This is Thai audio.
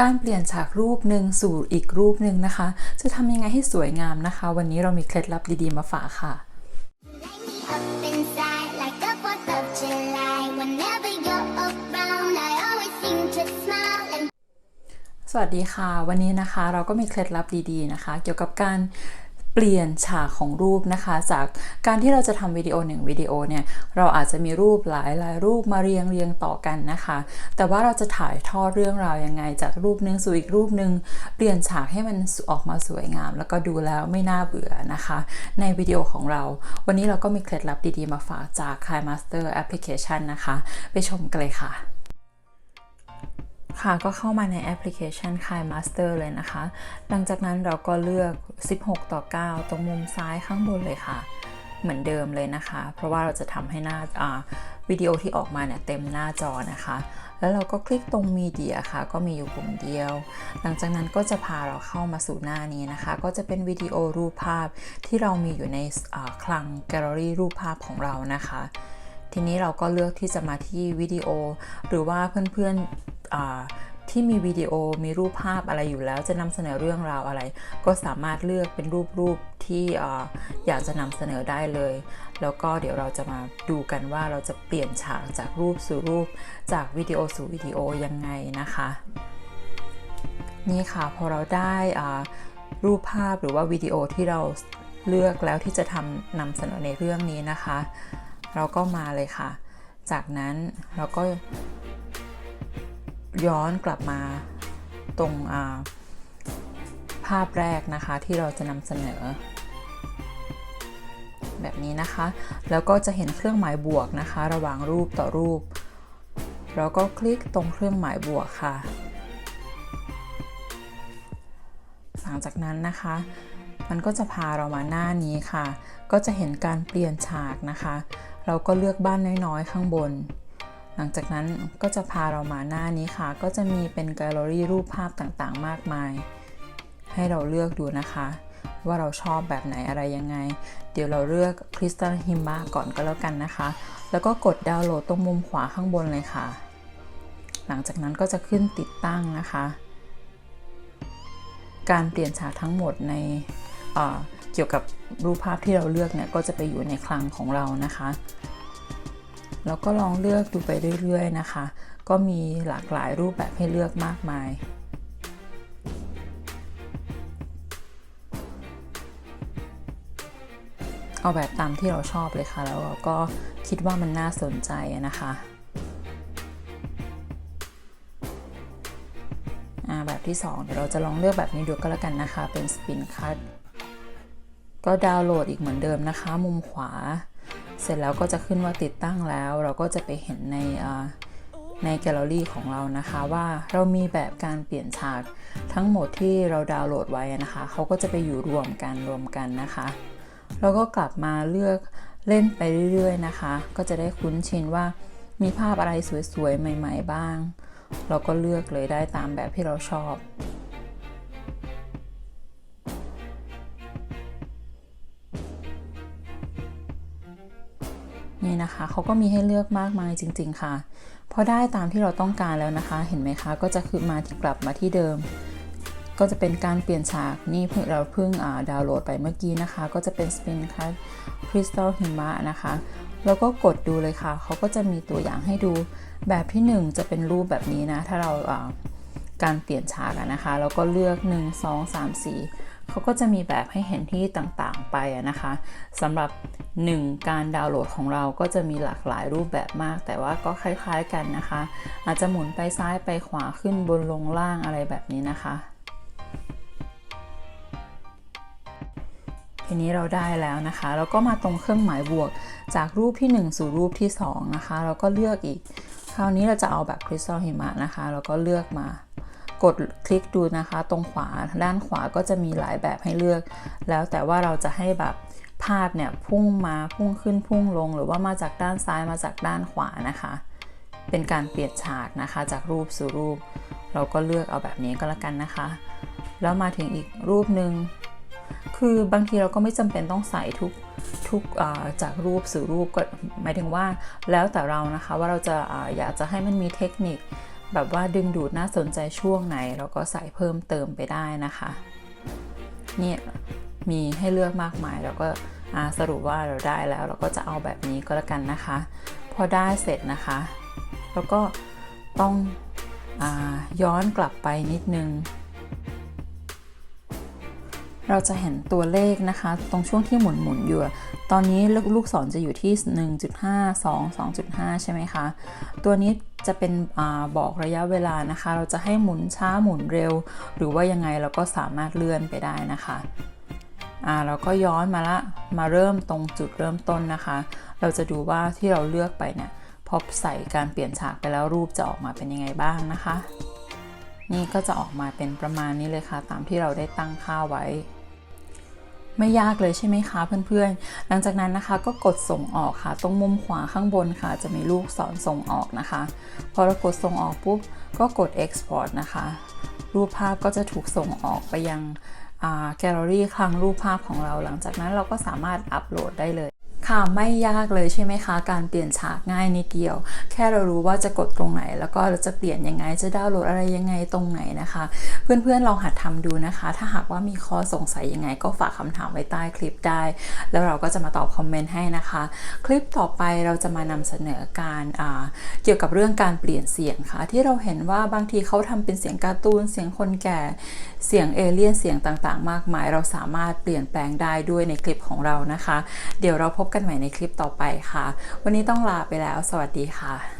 การเปลี่ยนฉากรูปหนึ่งสู่อีกรูปหนึ่งนะคะ จะทำยังไงให้สวยงามนะคะ วันนี้เรามีเคล็ดลับดีๆมาฝากค่ะ Light me up inside like the 4th of July. Whenever you're around, I always seem to smile and สวัสดีค่ะ วันนี้นะคะเราก็มีเคล็ดลับดีๆนะคะ เกี่ยวกับการ เปลี่ยนฉากของรูปนะคะ จากการที่เราจะทำวิดีโอหนึ่งวิดีโอเนี่ยเราอาจจะมีรูปหลายหลายรูปมาเรียงเรียงต่อกันนะคะ แต่ว่าเราจะถ่ายทอดเรื่องราวยังไง จากรูปหนึ่งสู่อีกรูปหนึ่งเปลี่ยนฉากให้มันออกมาสวยงาม แล้วก็ดูแล้วไม่น่าเบื่อนะคะ ในวิดีโอของเรา วันนี้เราก็มีเคล็ดลับดีๆมาฝากจาก k i Master Application นะคะ ไปชมกันเลยค่ะ ค่ะก็เข้ามาในแอปพลิเคชัน Kai Master เลยนะคะ หลังจากนั้นเราก็เลือก 16 ต่อ 9 ตรงมุมซ้ายข้างบนเลยค่ะ เหมือนเดิมเลยนะคะ เพราะว่าเราจะทำให้หน้าวิดีโอที่ออกมาเนี่ยเต็มหน้าจอนะคะ แล้วเราก็คลิกตรงมีเดียค่ะ ก็มีอยู่ปุ่มเดียว หลังจากนั้นก็จะพาเราเข้ามาสู่หน้านี้นะคะ ก็จะเป็นวิดีโอรูปภาพที่เรามีอยู่ในคลังแกลเลอรี่รูปภาพของเรานะคะทีนี้เราก็เลือกที่จะมาที่วิดีโอ หรือว่าเพื่อนๆ ที่มีวิดีโอมีรูปภาพอะไรอยู่แล้วจะนำเสนอเรื่องราวอะไร ก็สามารถเลือกเป็นรูปรูปที่ออยากจะนำเสนอได้เลย แล้วก็เดี๋ยวเราจะมาดูกันว่าเราจะเปลี่ยนฉากจากรูปสู่รูปจากวิดีโอสู่วิดีโอยังไงนะคะ นี่ค่ะพอเราได้รูปภาพหรือว่าวิดีโอที่เราเลือกแล้วที่จะทำนำเสนอในเรื่องนี้นะคะ เราก็มาเลยค่ะ จากนั้นเราก็ ย้อนกลับมาตรงาภาพแรกนะคะที่เราจะนำเสนอ แบบนี้นะคะ แล้วก็จะเห็นเครื่องหมายบวกนะคะ ระหว่างรูปต่อรูป เราก็คลิกตรงเครื่องหมายบวกค่ะ หลังจากนั้นนะคะ มันก็จะพาเรามาหน้านี้ค่ะ ก็จะเห็นการเปลี่ยนฉากนะคะ เราก็เลือกบ้านน้อยๆ ข้างบน หลังจากนั้นก็จะพาเรามาหน้านี้ค่ะ ก็จะมีเป็นแกลเลอรี่รูปภาพต่างๆ มากมาย ให้เราเลือกดูนะคะ ว่าเราชอบแบบไหนอะไรยังไง เดี๋ยวเราเลือกคริสตัลฮิมะก่อนก็แล้วกันนะคะ แล้วก็กดดาวน์โหลดตรงมุมขวาข้างบนเลยค่ะ หลังจากนั้นก็จะขึ้นติดตั้งนะคะ การเปลี่ยนฉากทั้งหมดในเเกี่ยวกับรูปภาพที่เราเลือกเนี่ยก็จะไปอยู่ในคลังของเรานะคะ แล้วก็ลองเลือกดูไปเรื่อยๆนะคะ ก็มีหลากหลายรูปแบบให้เลือกมากมายเอาแบบตามที่เราชอบเลยค่ะ แล้วเราก็คิดว่ามันน่าสนใจนะคะแบบที่ 2 เดี๋ยวเราจะลองเลือกแบบนี้ดูก็แล้วกันนะคะ เป็น Spin Cut ก็ดาวน์โหลดอีกเหมือนเดิมนะคะ มุมขวา สร็จแล้วก็จะขึ้นว่าติดตั้งแล้ว เราก็จะไปเห็นในอ่าในแกลเลอรี่ของเรานะคะว่าเรามีแบบการเปลี่ยนฉากทั้งหมดที่เราดาวน์โหลดไว้นะคะเขาก็จะไปอยู่รวมกันรวมกันนะคะเราก็กลับมาเลือกเล่นไปเรื่อยๆนะคะ ก็จะได้คุ้นชินว่ามีภาพอะไรสวยๆใหม่ ๆ บ้าง เราก็เลือกเลยได้ตามแบบที่เราชอบ นี่นะคะเขาก็มีให้เลือกมากมายจริง ๆ ค่ะ พอได้ตามที่เราต้องการแล้วนะคะ เห็นไหมคะ ก็จะคือมาที่กลับมาที่เดิม ก็จะเป็นการเปลี่ยนฉากนี่เพิ่งเราเพิ่งาดาวน์โหลดไปเมื่อกี้นะคะ ก็จะเป็น Spin Cut Crystal Hima นะคะแล้วก็กดดูเลยค่ะ เขาก็จะมีตัวอย่างให้ดูแบบที่ 1 จะเป็นรูปแบบนี้นะ ถ้าเราาการเปลี่ยนฉากนะคะ แล้วก็เลือก 1 2 3 4 เขาก็จะมีแบบให้เห็นที่ต่างๆไปนะคะสำหรับ 1 การดาวน์โหลดของเราก็จะมีหลากหลายรูปแบบมาก แต่ว่าก็คล้ายๆกันนะคะ อาจจะหมุนไปซ้ายไปขวาขึ้นบนลงล่างอะไรแบบนี้นะคะทีนี้เราได้แล้วนะคะ แล้วก็มาตรงเครื่องหมายบวกจากรูปที่ 1 สู่รูปที่ 2 นะคะ เราก็เลือกอีก คราวนี้เราจะเอาแบบคริสตัลหิมะนะคะ เราก็เลือกมา กดคลิกดูนะคะ ตรงขวาด้านขวาก็จะมีหลายแบบให้เลือก แล้วแต่ว่าเราจะให้แบบภาพเนี่ยพุ่งมาพุ่งขึ้นพุ่งลง หรือว่ามาจากด้านซ้ายมาจากด้านขวานะคะ เป็นการเปลี่ยนฉากนะคะ จากรูปสู่รูป เราก็เลือกเอาแบบนี้ก็แล้วกันนะคะ แล้วมาถึงอีกรูปหนึ่งคือบางทีเราก็ไม่จำเป็นต้องใส่ทุกทุกจากรูปสู่รูปก็หมายถึงว่าแล้วแต่เรานะคะว่าเราจะออยากจะให้มันมีเทคนิค แบบว่าดึงดูดน่าสนใจช่วงไหนเราก็ใส่เพิ่มเติมไปได้นะคะเนี่ยมีให้เลือกมากมายเราก็สรุปว่าเราได้แล้ว เราก็จะเอาแบบนี้ก็แล้วกันนะคะ พอได้เสร็จนะคะ แล้วก็ต้องอย้อนกลับไปนิดนึง เราจะเห็นตัวเลขนะคะ ตรงช่วงที่หมุนหมุนๆอยู่ ตอนนี้ลูกลูกศรจะอยู่ที่ 1.5 2 2.5 ใช่ไหมคะ ตัวนี้ จะเป็นอบอกระยะเวลานะคะ เราจะให้หมุนช้าหมุนเร็ว หรือว่ายังไงเราก็สามารถเลื่อนไปได้นะคะอ่าเราก็ย้อนมาละมาเริ่มตรงจุดเริ่มต้นนะคะ เราจะดูว่าที่เราเลือกไปเนี่ยพอใส่การเปลี่ยนฉากไปแล้วรูปจะออกมาเป็นยังไงบ้างนะคะ นี่ก็จะออกมาเป็นประมาณนี้เลยค่ะ ตามที่เราได้ตั้งค่าไว้ ไม่ยากเลยใช่ไหมคะเพื่อนๆ หลังจากนั้นนะคะก็กดส่งออกค่ะ ตรงมุมขวาข้างบนค่ะ จะมีลูกศรส่งออกนะคะ พอเรากดส่งออกปุ๊บก็กด export นะคะ รูปภาพก็จะถูกส่งออกไปยังแกลเลอรี่คลังรูปภาพของเรา หลังจากนั้นเราก็สามารถอัปโหลดได้เลย ค่ะไม่ยากเลยใช่ไหมคะ การเปลี่ยนฉากง่ายนิดเดียว แค่เรารู้ว่าจะกดตรงไหน แล้วก็เราจะเปลี่ยนยังไงจะดาวน์โหลดอะไรยังไงตรงไหนนะคะ เพื่อนๆลองหัดทำดูนะคะ ถ้าหากว่ามีข้อสงสัยยังไง ก็ฝากคำถามไว้ใต้คลิปได้ แล้วเราก็จะมาตอบคอมเมนต์ให้นะคะ คลิปต่อไปเราจะมานำเสนอการเกี่ยวกับเรื่องการเปลี่ยนเสียงค่ะ ที่เราเห็นว่าบางทีเขาทำเป็นเสียงการ์ตูนเสียงคนแก่เสียงเอเลี่ยนเสียงต่างๆ มากมาย เราสามารถเปลี่ยนแปลงได้ด้วยในคลิปของเรานะคะ เดี๋ยวเราพบกันกันใหม่ในคลิปต่อไปค่ะ วันนี้ต้องลาไปแล้ว สวัสดีค่ะ